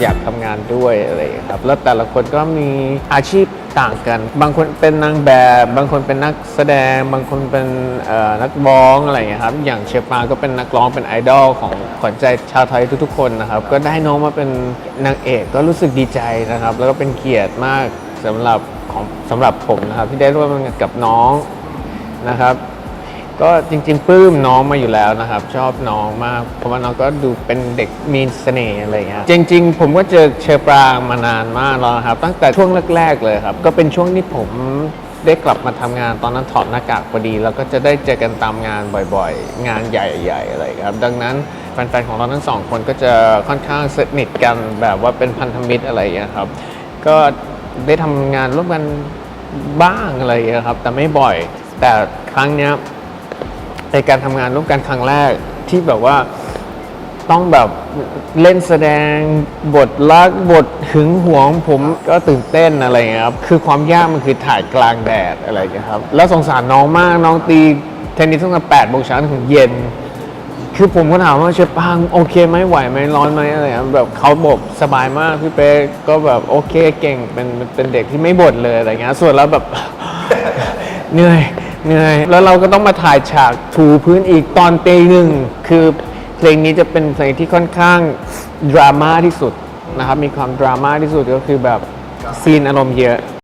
อยากทำงานด้วยอะไรครับแล้วแต่ละคนก็มีอาชีพต่างกัน บางคนเป็นนางแบบ บางคนเป็นนักแสดง บางคนเป็นนักร้องอะไรอย่างครับ อย่างเชฟปาก็เป็นนักร้องเป็นไอดอลของขวัญใจชาวไทยทุกๆคนนะครับ ก็ได้น้องมาเป็นนางเอกก็รู้สึกดีใจนะครับ แล้วก็เป็นเกียรติมากสำหรับของสำหรับผมนะครับ ที่ได้ร่วมงานกับน้องนะครับ ก็จริง ๆปลื้มน้องมาอยู่แล้วนะครับ ชอบน้องมาก เพราะว่าน้องก็ดูเป็นเด็กมีเสน่ห์อะไรเงี้ยจริง ๆ ผมก็เจอเชอปรางมานานมากแล้วครับ ตั้งแต่ช่วงแรกๆเลยครับ ก็เป็นช่วงที่ผมได้กลับมาทำงานตอนนั้นถอดหน้ากากพอดี แล้วก็จะได้เจอกันตามงานบ่อยๆ งานใหญ่ๆอะไรครับ ดังนั้นแฟนๆของเราทั้งสองคนก็จะค่อนข้างสนิทกันแบบว่าเป็นพันธมิตรอะไรอย่างเงี้ยครับ ก็ได้ทำงานร่วมกันบ้างอะไรอย่างเงี้ยครับ แต่ไม่บ่อย แต่ครั้งเนี้ย ในการทำงานร่วมกันครั้งแรกที่แบบว่าต้องแบบเล่นแสดงบทรักบทหึงหวงผมก็ตื่นเต้นอะไรอย่างเงี้ยครับคือความยากมันคือถ่ายกลางแดดอะไรอย่างเงี้ยครับแล้วสงสารน้องมากน้องตีเทนนิสตั้งแต่แปดโมงเช้าถึงเย็น คือผมก็ถามว่าเชฟปังโอเคไหมไหวไหมร้อนไหมอะไรแบบเขาบอกสบายมากพี่เป๊กก็แบบโอเคเก่งเป็นเป็นเด็กที่ไม่บ่นเลยอะไรเงี้ยส่วนเราแบบเหนื่อย เหนื่อยแล้วเราก็ต้องมาถ่ายฉากถูพื้นอีกตอนตีหนึ่งคือเพลงนี้จะเป็นเพลงที่ค่อนข้างดราม่าที่สุดนะครับมีความดราม่าที่สุดก็คือแบบซีนอารมณ์เยอะ